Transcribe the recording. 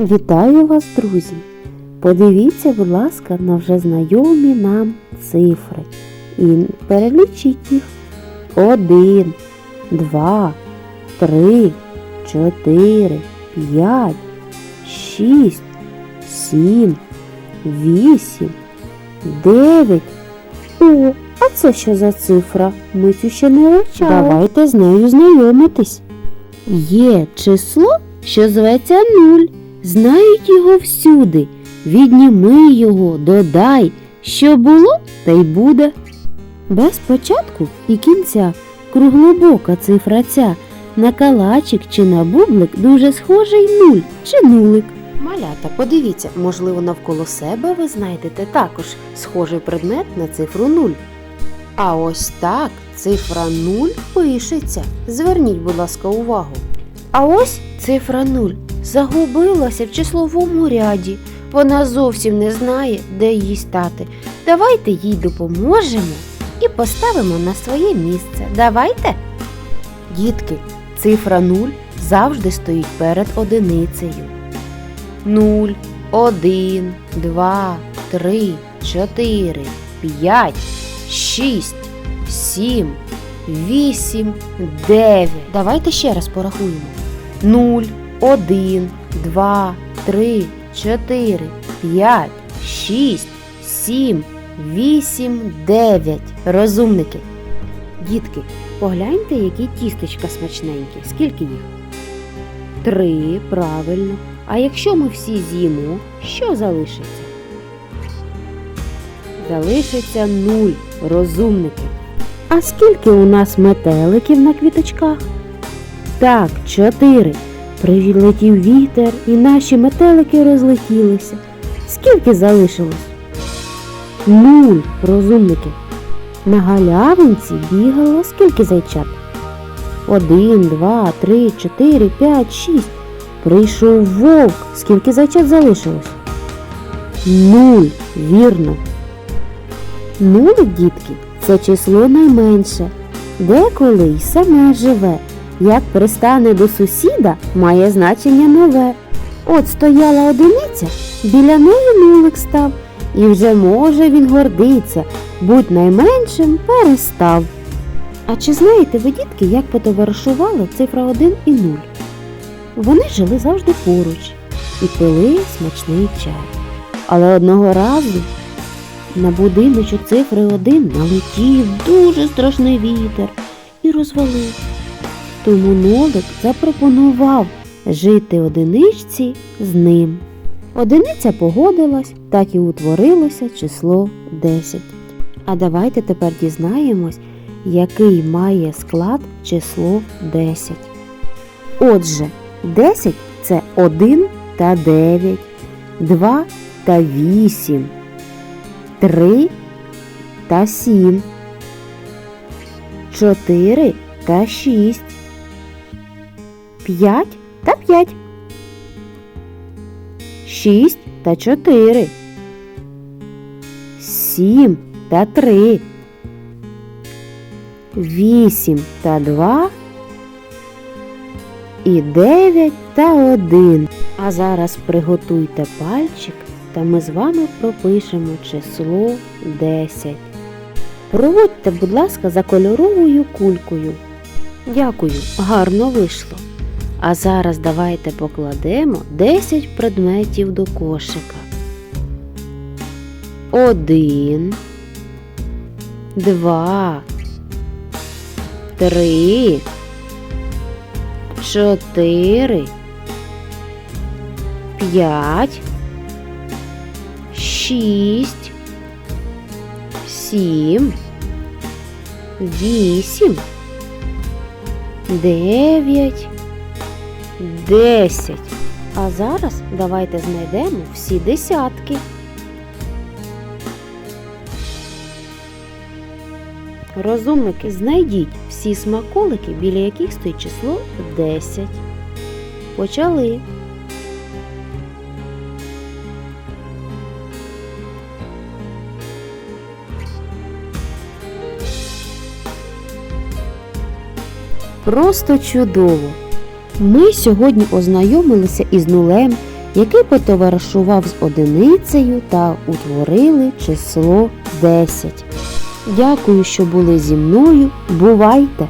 Вітаю вас, друзі! Подивіться, будь ласка, на вже знайомі нам цифри і перелічіть їх. Один, два, три, чотири, п'ять, шість, сім, вісім, дев'ять. О, а це що за цифра? Ми цю ще не вивчали. Давайте з нею знайомитись. Є число, що зветься нуль. Знають його всюди. Відніми його, додай, що було, та й буде. Без початку і кінця круглобока цифра ця на калачик чи на бублик дуже схожий нуль чи нулик. Малята, подивіться, можливо, навколо себе ви знайдете також схожий предмет на цифру нуль. А ось так цифра 0 пишеться. Зверніть, будь ласка, увагу. А ось цифра 0 загубилася в числовому ряді. Вона зовсім не знає, де їй стати. Давайте їй допоможемо і поставимо на своє місце. Давайте. Дітки, цифра 0 завжди стоїть перед одиницею. 0, 1, 2, 3, 4, 5, 6, 7, 8, 9. Давайте ще раз порахуємо. 0, 1, 2, 3, 4, 5, 6, 7, 8, 9. Розумники. Дітки, погляньте, які тістечка смачненькі. Скільки їх? Три, правильно. А якщо ми всі з'їмо, що залишиться? Залишиться нуль, розумники. А скільки у нас метеликів на квіточках? Так, чотири. Прилетів вітер, і наші метелики розлетілися. Скільки залишилось? Нуль, розумники. На галявинці бігало скільки зайчат? Один, два, три, чотири, п'ять, шість. Прийшов вовк. Скільки зайчат залишилось? Нуль, вірно. Нулик, дітки, це число найменше. Деколи й саме живе. Як пристане до сусіда, має значення нове. От стояла одиниця, біля неї нулик став, і вже може він гордиться, будь найменшим перестав. А чи знаєте ви, дітки, як потоваришували цифра 1 і 0? Вони жили завжди поруч і пили смачний чай. Але одного разу на будиночок цифри 1 налетів дуже страшний вітер і розвалив. Тому Нолик запропонував жити одиничці з ним. Одиниця погодилась, так і утворилося число 10. А давайте тепер дізнаємось, який має склад число 10. Отже, 10 це 1 та 9, 2 та 8, 3 та 7, 4 та 6, 5 та 5, 6 та 4, 7 та 3, 8 та 2 і 9 та 1. А зараз приготуйте пальчик, та ми з вами пропишемо число 10. Проводьте, будь ласка, за кольоровою кулькою. Дякую, гарно вийшло. А зараз давайте покладемо 10 предметів до кошика. Один, два, три, чотири, п'ять, шість, сім, вісім, дев'ять, десять. А зараз давайте знайдемо всі десятки. Розумники, знайдіть всі смаколики, біля яких стоїть число 10. Почали. Просто чудово! Ми сьогодні ознайомилися із нулем, який потоваришував з одиницею та утворили число 10. Дякую, що були зі мною. Бувайте!